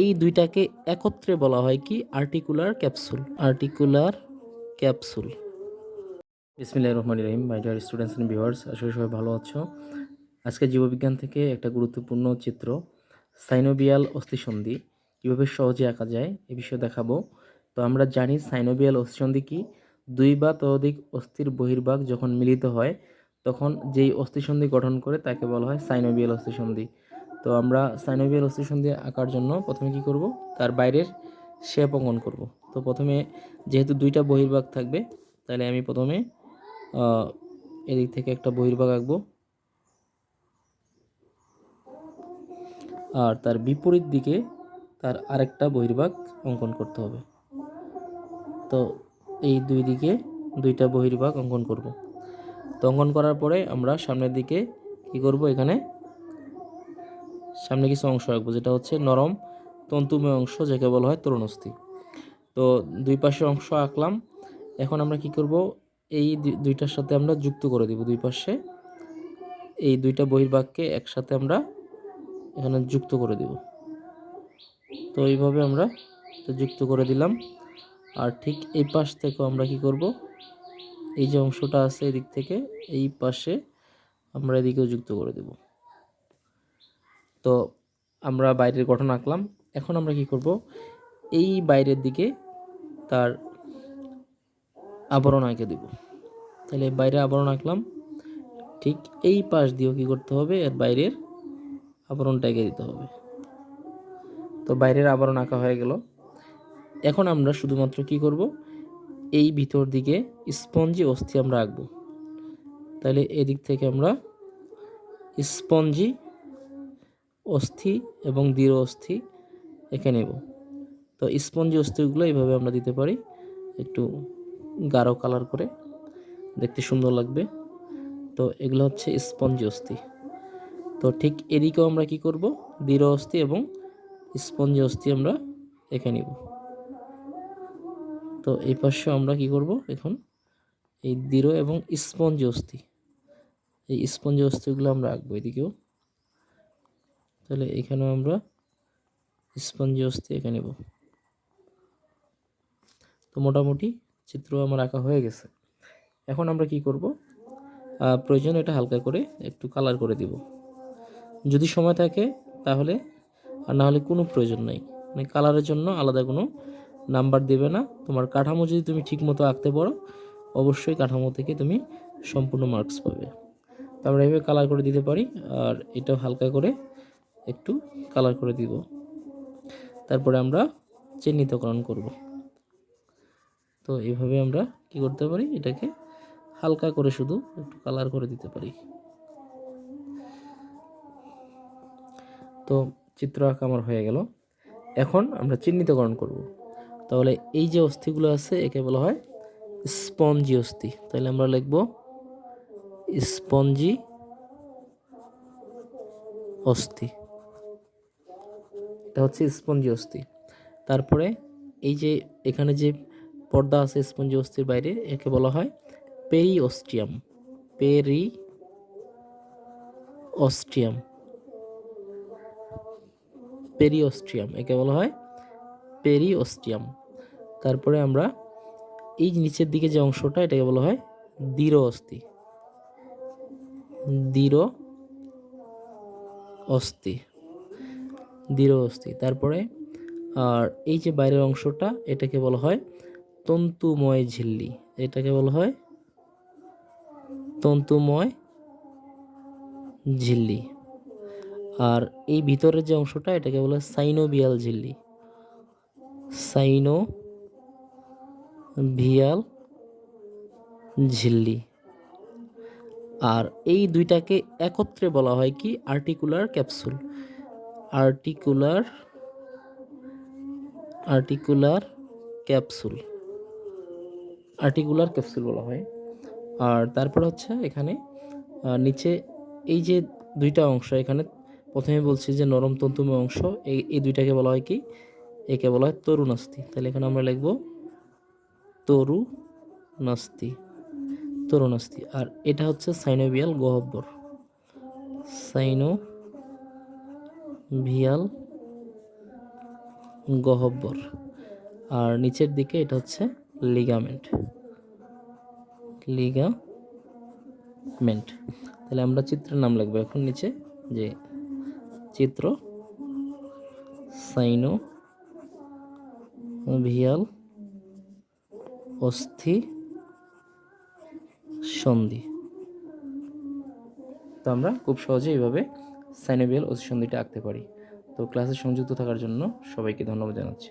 এই দুইটাকে একত্রে বলা হয় কি? আর্টিকুলার ক্যাপসুল আর্টিকুলার ক্যাপসুল বিসমিল্লাহ রহমান রহিম my dear students and viewers করি সবাই ভালো আছো। আজকে জীববিজ্ঞান থেকে একটা গুরুত্বপূর্ণ চিত্র সাইনোবিয়াল অস্থিসন্ধি। কীভাবে সহজে আঁকা যায় এ বিষয়ে দেখাবো। তো আমরা জানি সাইনোবিয়াল অস্থিসন্ধি কি? দুই বা ততোধিক অস্থির বহির্ভাগ যখন মিলিত হয়, তখন যেই অস্থিসন্ধি গঠন করে তাকে বলা হয় সাইনোবিয়াল অস্থিসন্ধি। তো আমরা সাইনোবিয়াল অস্থিসন্ধি আঁকার জন্য প্রথমে কি করব? তার বাইরের শেপ অঙ্কন করব। তো প্রথমে যেহেতু দুইটা বহির্ভাগ থাকবে, তাহলে আমি প্রথমে এদিক থেকে একটা বহির্ভাগ আঁকবো। আর তার বিপরীত দিকে তার আরেকটা বহির্ভাগ অঙ্কন করতে হবে। তো এই দুই দিকে দুইটা বহির্ভাগ অঙ্কন করব। তো অঙ্কন করার পরে আমরা সামনের দিকে কি করব? এখানে সামনে কিছু অংশ আঁকবো যেটা হচ্ছে নরম, তন্তুময় অংশ, যাকে বলা হয় তরুণস্থি। তো দুই পাশে অংশ আঁকলাম। এখন আমরা কি করব? এই দুইটার সাথে আমরা যুক্ত করে দিব দুই পাশে। এই দুইটা বহির্ভাগকে একসাথে আমরা এখানে যুক্ত করে দিব। তো এইভাবে আমরা যুক্ত করে দিলাম। আর ঠিক এই পাশ থেকেও আমরা কি করব? এই যে অংশটা আছে এদিক থেকে, এই পাশে আমরা এদিকেও যুক্ত করে দেব। তো আমরা বাইরের গঠন আঁকলাম। এখন আমরা কি করব? এই বাইরের দিকে তার আবরণ আঁকে দেব। তাহলে বাইরে আবরণ আঁকলাম। ঠিক এই পাশ দিয়েও কি করতে হবে? এর বাইরের আবরণটা এঁকে দিতে হবে। তো বাইরের আবরণ আঁকা হয়ে গেল। এখন আমরা শুধুমাত্র কি করব? এই ভিতর দিকে স্পঞ্জি অস্থি আমরা আঁকবো। তাহলে এদিক থেকে আমরা স্পঞ্জি অস্থি এবং দৃঢ় অস্থি এঁকে নেব। তো স্পঞ্জি অস্থিগুলো এইভাবে আমরা দিতে পারি। একটু গাঢ় কালার করে। দেখতে সুন্দর লাগবে। তো এগুলো হচ্ছে স্পঞ্জি অস্থি। তো ঠিক এদিকেও আমরা কি করব? দৃঢ় অস্থি এবং স্পঞ্জি অস্থি আমরা এঁকে নিব। তো এই পাশে আমরা কি করব? এখন এই দৃঢ় এবং স্পঞ্জি অস্থি। এই স্পঞ্জি অস্থিগুলো আমরা আঁকবো এদিকেও। তাহলে এখানেও আমরা স্পঞ্জি অস্থি এঁকে নেব। তো মোটামুটি চিত্র আমার আঁকা হয়ে গেছে। এখন আমরা কি করব? প্রয়োজন এটা হালকা করে একটু কালার করে দিব। যদি সময় থাকে তাহলে, আর না হলে কোনো প্রয়োজন নাই। মানে কালারের জন্য আলাদা কোনো নাম্বার দেবে না। তোমার কাঠামো যদি তুমি ঠিকমতো আঁকতে পারো, অবশ্যই কাঠামো থেকে তুমি সম্পূর্ণ মার্কস পাবে। তো আমরা এভাবে কালার করে দিতে পারি, আর এটাও হালকা করে একটু কালার করে দিব। তারপরে আমরা চিহ্নিতকরণ করব। তো এইভাবে আমরা কি করতে পারি? এটাকে হালকা করে শুধু একটু কালার করে দিতে পারি। তো চিত্র আঁকা আমার হয়ে গেল। এখন আমরা চিহ্নিতকরণ করব। তাহলে এই যে অস্থিগুলো আছে, একে বলা হয় স্পঞ্জি অস্থি। তাহলে আমরা লিখব স্পঞ্জি অস্থি। এটা হচ্ছে স্পঞ্জি অস্থি। তারপরে এই যে এখানে যে পর্দা আছে স্পঞ্জি অস্থির বাইরে, একে বলা হয় পেরি অস্ট্রিয়াম পেরি অস্ট্রিয়াম পেরিওস্ট্রিয়াম একে বলা হয় পেরিওস্ট্রিয়াম তারপরে আমরা এই নিচের দিকে যে অংশটা, এটাকে বলা হয় দৃঢ় অস্থি দৃঢ় অস্থি দৃঢ় অস্থি। তারপরে, আর এই যে বাইরের অংশটা, এটাকে বলা হয় তন্তুময় ঝিল্লি। এটাকে বলা হয় তন্তুময় ঝিল্লি। আর এই ভিতরের যে অংশটা, এটাকে বলা হয় সাইনোবিয়াল ঝিল্লি। সাইনো ভিয়াল ঝিল্লি। আর এই দুইটাকে একত্রে বলা হয় কি, articular capsule. Articular articular capsule. Articular capsule বলা হয়। আর তারপর হচ্ছে এখানে নিচে এই যে দুইটা অংশ, এখানে প্রথমে বলছি যে নরম তন্তুময় অংশ, এই এই দুইটাকে বলা হয় কি? একে বলা হয় তরুণাস্থি। তাহলে এখানে আমরা লিখব তরুণাস্থি তরুণাস্থি। আর এটা হচ্ছে সাইনোভিয়াল গহব্বর সাইনো ভিয়াল গহব্বর। আর নিচের দিকে এটা হচ্ছে লিগামেন্ট। লিগামেন্ট। তাহলে আমরা চিত্রের নাম লিখব। এখন নিচে যে চিত্র, সাইনো, ভিয়াল, অস্থি, সন্ধি। তো আমরা খুব সহজে এইভাবে সাইনোভিয়াল অস্থি সন্ধিটা আঁকতে পারি। তো ক্লাসে সংযুক্ত থাকার জন্য সবাইকে ধন্যবাদ জানাচ্ছি।